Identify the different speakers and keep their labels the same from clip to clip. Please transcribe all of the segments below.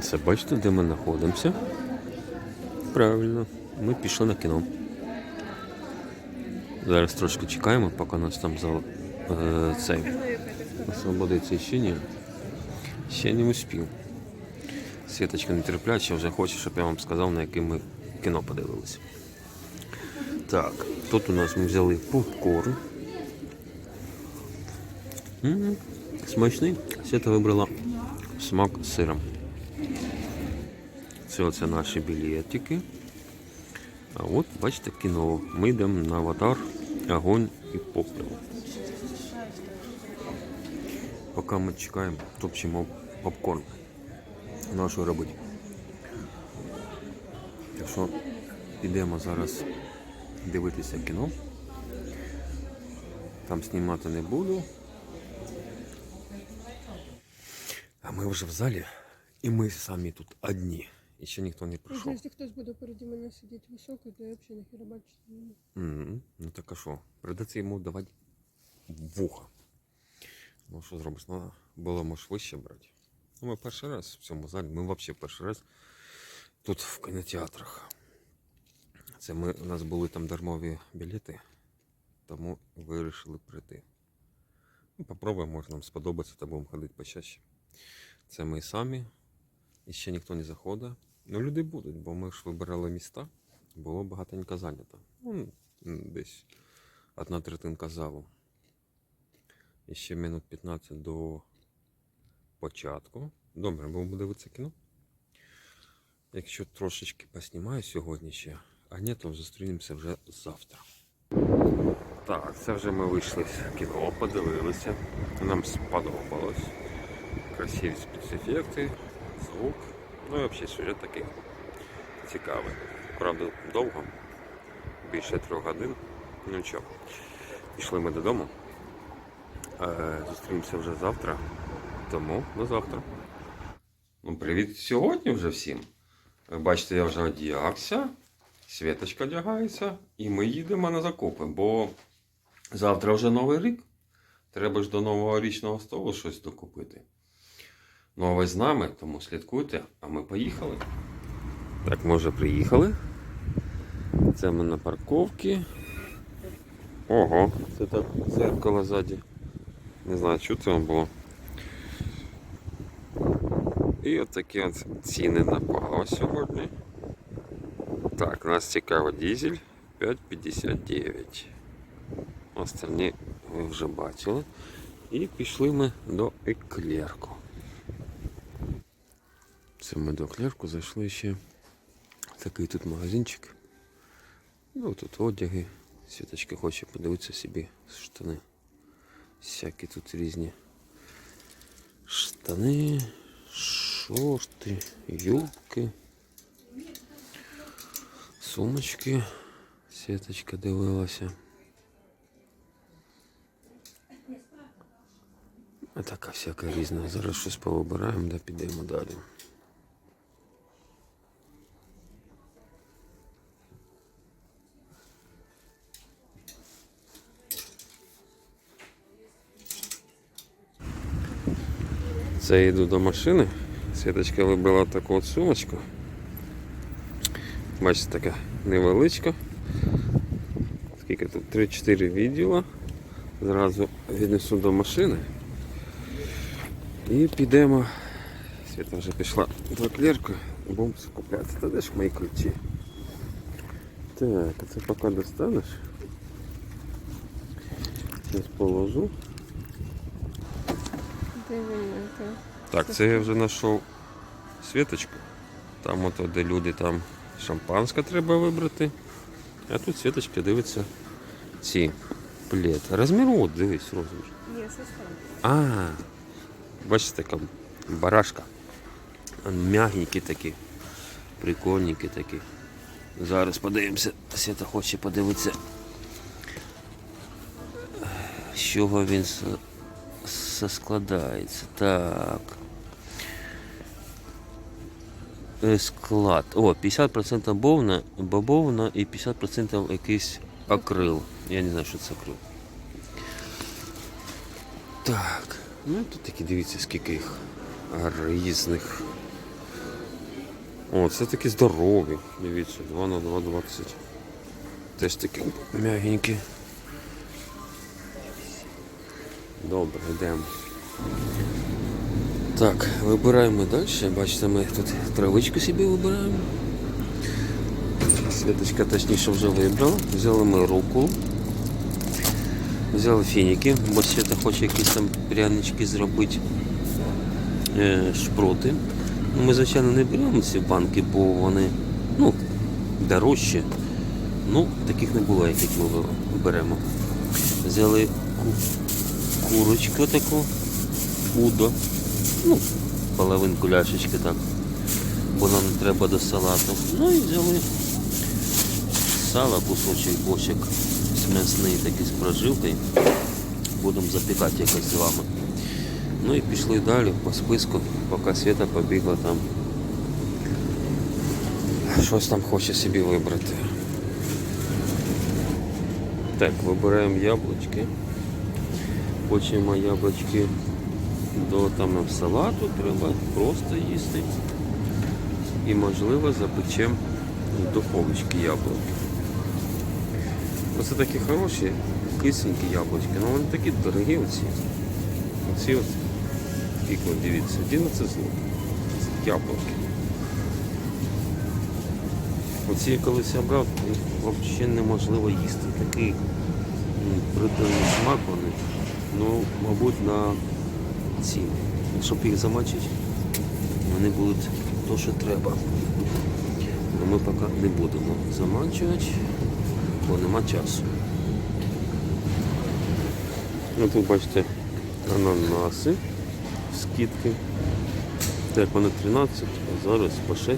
Speaker 1: Це бачите, де ми знаходимося? Правильно, ми пішли на кіно. Зараз трошки чекаємо, поки нас там зал е, цей освободиться ще ні. Ще не успів. Світочка нетерпляча вже хоче, щоб я вам сказав, на яке ми кіно подивилися. Так, тут у нас ми взяли попкорн. Смачний. Свята вибрала смак з сиром. Це оце наші білетики. А от, бачите, кіно. Ми йдемо на аватар, огонь і попел. Поки ми чекаємо, топчемо попкорн. Ну, а робити? Так що підемо зараз дивитися кіно. Там знімати не буду. А ми вже в залі, і ми самі тут одні. І ще ніхто не прийшов.
Speaker 2: Якщо хтось буде переді мене сидіти високо, то я взагалі ніхіра бачити не буду.
Speaker 1: Мгм. Ну так а що? Придеться йому давати вуха. Ну що зробиш? Ну, було може вище брати. Ну, ми перший раз в цьому залі, ми взагалі перший раз тут в кінотеатрах. Це ми, у нас були там дармові білети, тому вирішили прийти. Ну, попробуємо, може нам сподобається, та будемо ходити почаще. Це ми самі, і ще ніхто не заходить. Ну, люди будуть, бо ми ж вибирали міста, було багатенько зайнято. Ну, десь одна третинка залу. І ще минут 15 до початку. Добре, будемо дивитися кіно. Якщо трошечки поснімаю сьогодні ще, а ні, то зустрінемося вже завтра. Так, це вже ми вийшли з кіно, подивилися. Нам сподобалось. Красиві спецефекти, звук. Ну і взагалі сюжет такий цікавий. Правда, довго, більше трьох годин. Ну нічого. Пішли ми додому. Е, Зустрінемося вже завтра. Тому до завтра. Ну, привіт сьогодні вже всім. Бачите, я вже одягся, Світочка одягається, і ми їдемо на закупи, бо завтра вже новий рік. Треба ж до нового річного столу щось докупити. Ну, а ви з нами, тому слідкуйте, а ми поїхали. Так, ми вже приїхали. Це ми на парковці. Ого, це так зеркало ззаді. Не знаю, що це було. І от такі от ціни на паливо сьогодні. Так, нас цікаво дизель 5,59. Остальні ви вже бачили. І пішли ми до еклерку. Це ми до еклерку зайшли ще. Такий тут магазинчик. Ну тут одяги. Світочка хоче подивитися собі штани. Всякі тут різні штани, шорти, юбки, сумочки. Світочка дивилася. Така всяка різна. Зараз щось повибираємо, да підемо далі. Це я йду до машини. Світочка вибрала таку от сумочку. Бачите, така невеличка. Скільки тут? 3-4 відділа. Зразу віднесу до машини. І підемо. Світа вже пішла до клерку. Будемо закупляти. Та де ж мої ключі? Так, а це поки достанеш. Зараз положу. Так, це я вже знайшов світочку. Там ото, де люди там шампанське треба вибрати. А тут світочка дивиться ці плед. Розмір от, дивись, розмір.
Speaker 2: Ні, сестра.
Speaker 1: А, бачите, така барашка. Мягенькі такі. Прикольненькі такі. Зараз подивимося. Свята хоче подивитися. З чого він с- складається. Так. Е, Склад. О, 50% бовна, бобовна і 50% якийсь акрил. Я не знаю, що це акрил. Так. Ну тут такі дивіться, скільки їх різних. О, це такі здорові. Дивіться, 2 на 2, 20. Теж такі м'ягенькі. Добре, йдемо. Так, вибираємо далі. Бачите, ми тут травичку собі вибираємо. Світочка точніше вже вибрала. Взяли ми руку. Взяли фініки, бо Свята хоче якісь там прянички зробити. Е, шпроти. Ну, Ми, звичайно, не беремо ці банки, бо вони ну, дорожчі. Ну, таких не було, яких ми беремо. Взяли курочку таку, удо. Ну, половинку ляшечки так. Бо нам треба до салату. Ну і взяли сало, кусочок бочок м'ясний такий з прожилкою. Будемо запікати якось з вами. Ну і пішли далі по списку, поки Свята побігла там. Щось там хоче собі вибрати. Так, вибираємо яблучки. Хочемо яблучки до там нам салату треба просто їсти. І можливо запечемо в духовочки яблуки. Оце такі хороші, кисленькі яблучки, але вони такі дорогі оці. Оці от, от дивіться, 11 злотих. Яблуки. Оці я колись я брав, взагалі неможливо їсти. Такий м, смак вони. Ну, мабуть, на ці. Щоб їх замочити, вони будуть то, що треба. Но ми поки не будемо замачувати, бо нема часу. Ну, тут бачите ананаси, скидки. Так, вони 13, а зараз по 6.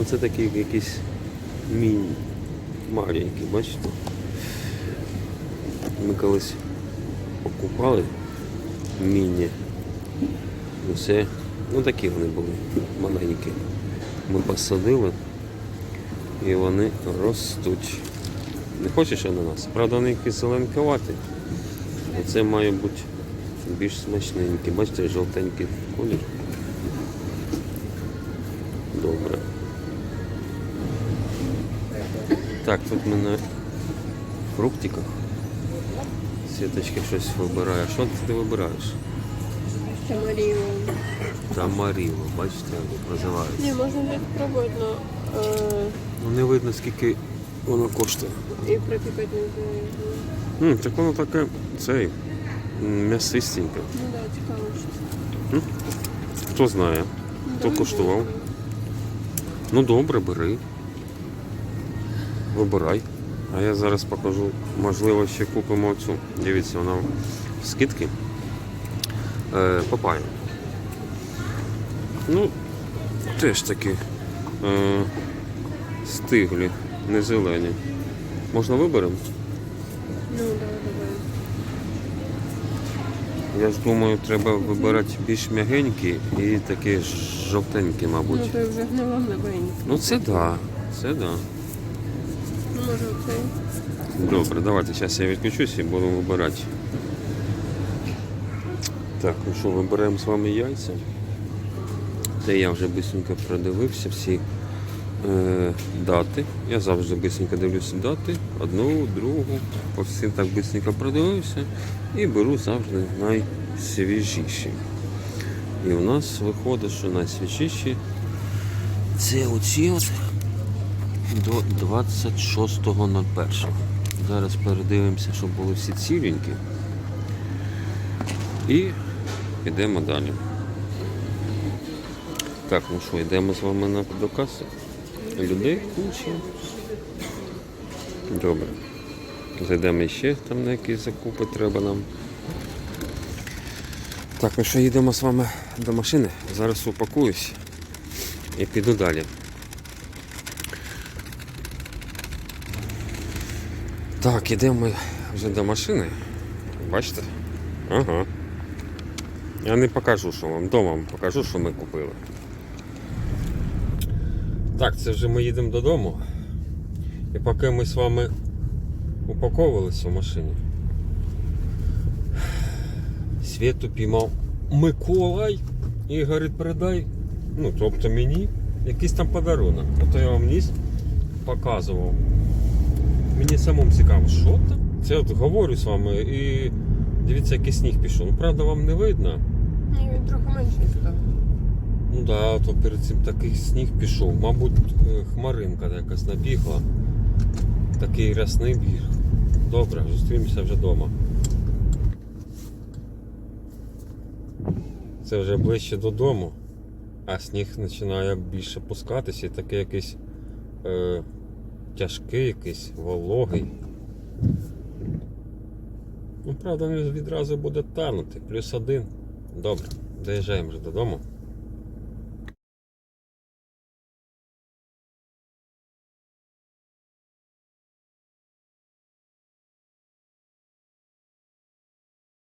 Speaker 1: Оце такі якісь міні маленькі, бачите? Ми колись покупали міні. Ну, ну такі вони були маленькі. Ми посадили і вони ростуть. Не хочеш ананас? Правда, вони якісь. Оце має бути більш смачненький. Бачите, жовтенький колір. Добре. Так, тут ми на фруктиках. Світочки щось вибирає. Що ти вибираєш?
Speaker 2: Тамарію.
Speaker 1: Тамаріло, бачите, як називається.
Speaker 2: Не, можно взять пробовать, но э,
Speaker 1: Ну не видно скільки воно коштує.
Speaker 2: и пропекать нельзя.
Speaker 1: М, так воно таке цей м, м'ясистеньке.
Speaker 2: Ну да, цікаво щось.
Speaker 1: Хто знає.
Speaker 2: Ну,
Speaker 1: Хто
Speaker 2: попробуем.
Speaker 1: Ну добре, бери. Вибирай. А я зараз покажу, можливо, ще купимо цю. Дивіться, вона в скидки. Е, папаю. Ну, теж таки е, стиглі, не зелені. Можна виберемо?
Speaker 2: Ну да, давай.
Speaker 1: Я ж думаю, треба вибирати більш м'ягенькі і такі жовтенькі, мабуть.
Speaker 2: Ну то вже гнила легенько.
Speaker 1: Ну це да, це да. Добре, давайте зараз я відключусь і буду вибирати. Так, ну що, вибираємо з вами яйця. Це я вже бисенько продивився всі е, дати. Я завжди бисенько дивлюся дати. Одну, другу. По всім так бисенько продивився і беру завжди найсвіжіші. І у нас виходить, що найсвіжіші це оці от до 26.01. Зараз передивимося, щоб були всі ціленькі. І йдемо далі. Так, ну що, йдемо з вами на до каси. Людей куча. Добре. Зайдемо ще там на якісь закупи треба нам. Так, ну що їдемо з вами до машини. Зараз упакуюсь і піду далі. Так, ідемо ми вже до машини. Бачите? Ага. Я не покажу, що вам вдома вам покажу, що ми купили. Так, це вже ми їдемо додому. І поки ми з вами упаковувалися в машині. Світу піймав Миколай І говорить, передай, ну, тобто мені якийсь там подарунок. Ото я вам ніс показував. Мені самому цікаво, що там? Це от говорю з вами і дивіться, який сніг пішов. Ну, правда, вам не видно.
Speaker 2: Ні, він трохи менший став.
Speaker 1: Ну да, то перед цим такий сніг пішов. Мабуть, е, хмаринка якась набігла. Такий рясний біг. Добре, зустрінемося вже вдома. Це вже ближче додому, а сніг починає більше пускатися і такий якийсь е, тяжкий, якийсь вологий. Ну, правда, він відразу буде танути. Плюс один. Добре, доїжджаємо вже додому.